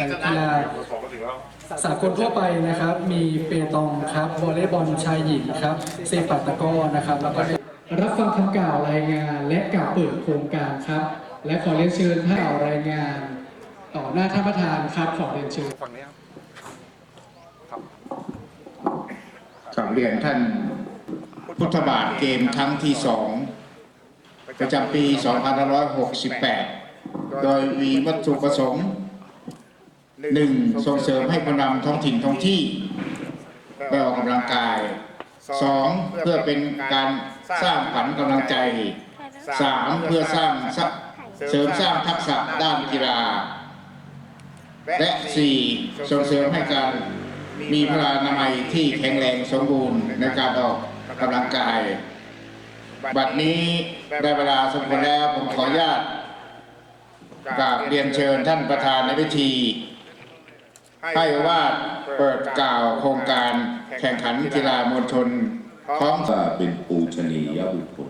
ข่งกีฬาสากลทั่วไปนะครับ มีเปตองครับวอลเลย์บอลชายหญิงครับเซปัตตะกร้อนะครับแล้วก็ได้รับฟังคำกล่าวรายงานและกล่าวเปิดโครงการครับ และขอเรียนเชิญท่านกล่าวรายงาน ต่อหน้าท่านประธานครับขอเรียนเชิญฝั่งนี้ครับกลับเรียนท่านพุทธบาทเกมครั้งที่สองประจำปี 2568 โดยมีวัตถุประสงค์ หนึ่งส่งเสริมให้ผู้นำท้องถิ่นท้องที่ได้ออกกำลังกายสองเพื่อเป็นการสร้างขวัญกำลังใจสามเพื่อสร้างเสริมสร้างทักษะด้านกีฬา และสี่ส่งเสริมให้การมีพลานามัยที่แข็งแรงสมบูรณ์ในการออกกำลังกาย บัดนี้ได้เวลาสมควรแล้วผมขออนุญาตกราบเรียนเชิญท่านประธานในพิธี ให้ว่าเปิดกล่าวโครงการแข่งขันกีฬามวลชนท้องว่าเป็นปูชนียบุคคล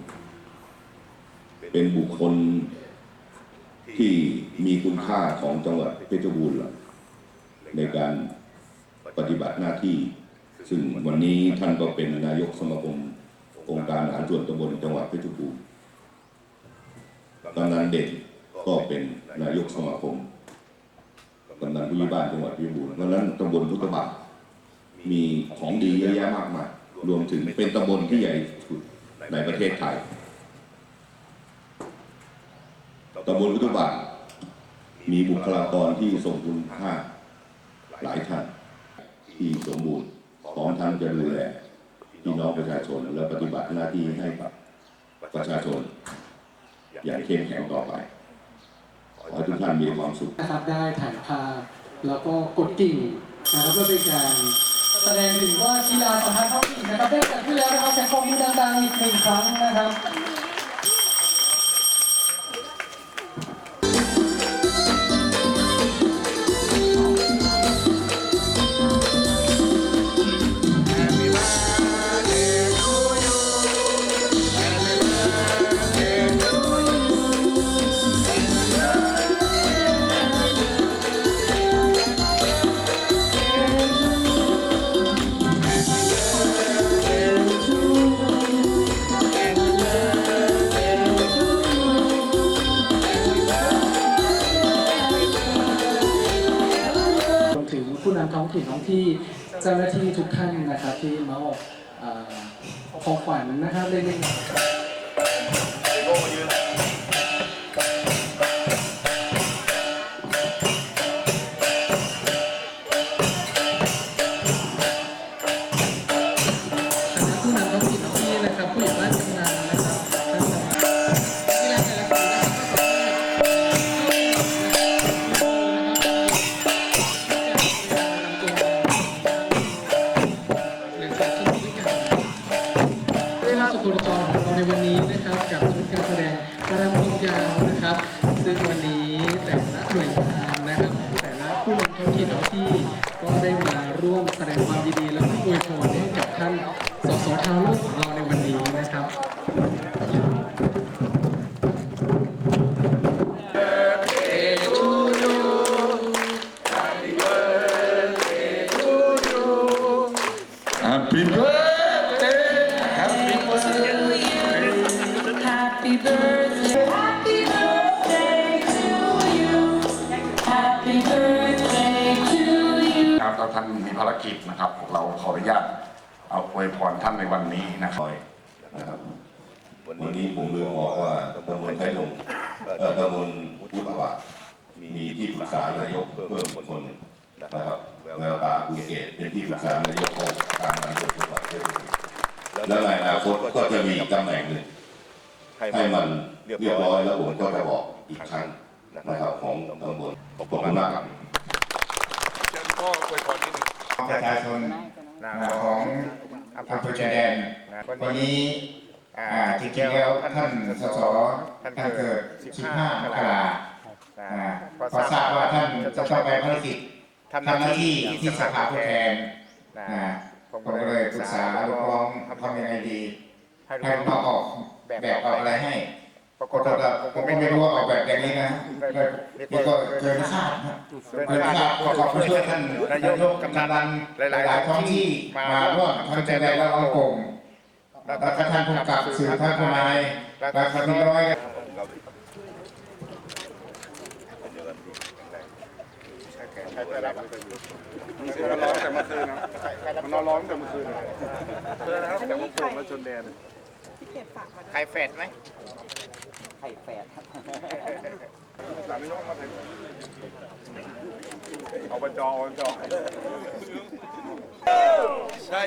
เป็นบุคคลที่มีคุณค่าของจังหวัดเพชรบูรณ์ในการปฏิบัติหน้าที่ ซึ่งวันนี้ท่านก็เป็นนายกสมาคมองค์การอาหารส่วนตำบลจังหวัดเพชรบูรณ์กำนันเด่นก็เป็นนายกสมาคม กำนันผู้ใหญ่บ้านจังหวัดพชรบูรณ์เพราะฉะนั้นตำบลพุทธบาทมีของดีเยอะแยะมากมายรวมถึงเป็นตำบลที่ใหญ่สุดในประเทศไทยตำบลพุทธบาทมีบุคลากรที่ทรงคุณค่าหลายท่านที่สมบูรณ์พร้อมทั้งจะดูแลพี่น้องประชาชนและปฏิบัติหน้าที่ให้กับประชาชนอย่างเข้มแข็งต่อไป ขอให้ทุกท่านมีความสุขนะครับได้ถ่ายภาพแล้วก็กดกิ่งนะครับเพื่อเป็นการแสดงถึงว่ากีฬาสัมพันธ์ท้องถิ่นนะครับได้จัดขึ้นแล้วนะครับแสดงความมือดังๆอีกหนึ่งครั้งนะครับ เจ้าหน้าที่ทุกท่านนะครับที่มาออกเอ่อของขวัญนะครับเล็กๆค ร่วมแสดงความยินดีและก็อวยพรให้กับท่านสสทาวโลกของเราในวันนี้นะครับ Happy birthday you. ครับถ้าท่านมีภารกิจนะครับ เราขออนุญาตเอาอวยพรท่านในวันนี้นะครับนะครับ วันนี้ผมเลือกบอกว่าตำบลไทยลงตำบลพุทธบาทมีที่ปรึกษานายกเพิ่มคนนะครับแววตาภูเก็ตเป็นที่ปรึกษานายกองการบริหารจังหวัดเพชรบุรีแล้วในอนาคตก็จะมีตำแหน่งหนึ่งให้มันเรียบร้อยแล้วผมก็จะบอกอีกครั้งนะครับของตำบลขอบคุณมากครับ ออวยพรนิดนึงประชาชนของอำเภอชายแดนวันนี้อ่าจริงๆแล้วท่านสสท่านเกิด 15มกราอ่าพอทราบว่าท่านจะต้องไปภารกิจทำหน้าที่ที่สภาผู้แทนอ่าผมก็เลยปรึกษาลูกน้องทำยังไงดีให้ลูกน้องออกแบบออกอะไรให้ ปรากฏว่าผมไม่รู้ว่าออกแบบอย่างนี้นะนี่ก็เกินคาดนะเกินคาดก็ขอบคุณช่วยท่านนายกกำนันหลายๆท้องที่มาร่วมทั้งใจแดงและอองกงแล้วก็ท่านผู้กับสื่อท่านทนายและท่านพี่น้อยมันร้อนแต่เมื่อคืนนะมันนอนร้อนแต่เมื่อคืนนะเพื่อนนะครับแต่ว่าผมมาชนแดนใครเฟดไหม สามพี่น้องมาถึงเอาบจอบจใช่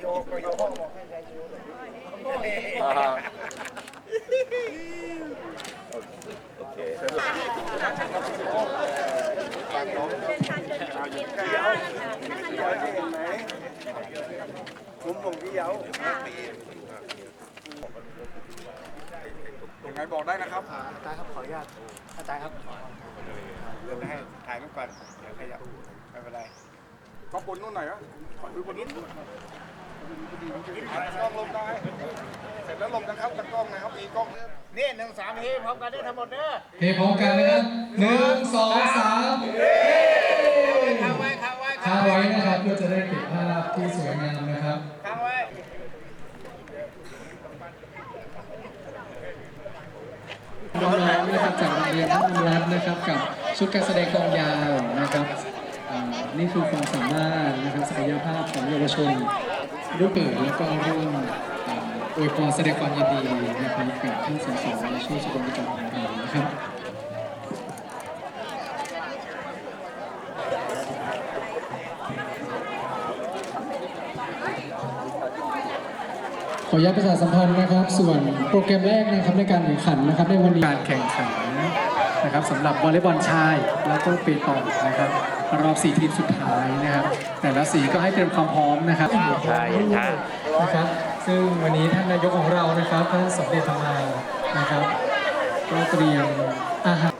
โยโยคุ้มผมพี่เย้ายั งไงบอกได้นะครับอาจารย์ครับขออนุญาตอาจารย์ครับเดี๋ยวให้ถ่ายรูปก่อนเดี๋ยวขยับไม่เป็นไรก็บนนู่นหน่อยวะขอดูบนนู้นกล้องลงได้ เสร็จแล้วลงนะครับตะกล้องนะครับมีกล้องนี่หนึ่งสามเฮพร้อมกันได้ทั้งหมดเด้อเฮพร้อมกันนะครับหนึ่งสองสามเฮ้ค้างไว้ค้างไว้ค้างไว้นะครับเพื่อจะได้เก็บภาพที่สวยงามนะครับ ค้างไว้ น้องๆนะค รียนท่านรัฐนะครับกับชุดการแสดงกองยาวนะครับนี่คือความสามารถนะครับศักยภาพของเยาวชนลูกเกิดแล้วก็ร่วมอ่าอวยพรแสดงความยินดีนะครับกับท่านสสในช่วงสุดยอดของเรานะครับขออนุญาตประชาสัมพันธ์นะครับ ส่วนโปรแกรมแรกนะครับในการแข่งขันนะครับในวันนี้การแข่งขัน นะครับสำหรับวอลเลย์บอลชายแล้วก็เปตองนะครับรอบสี่ทีมสุดท้ายนะครับ แต่ละสีก็ให้เตรียมความพร้อมนะครับใช่นะครับ ซึ่งวันนี้ท่านนายกของเรานะครับท่านสมเด็จพระมานะครับก็เตรียมอาหาร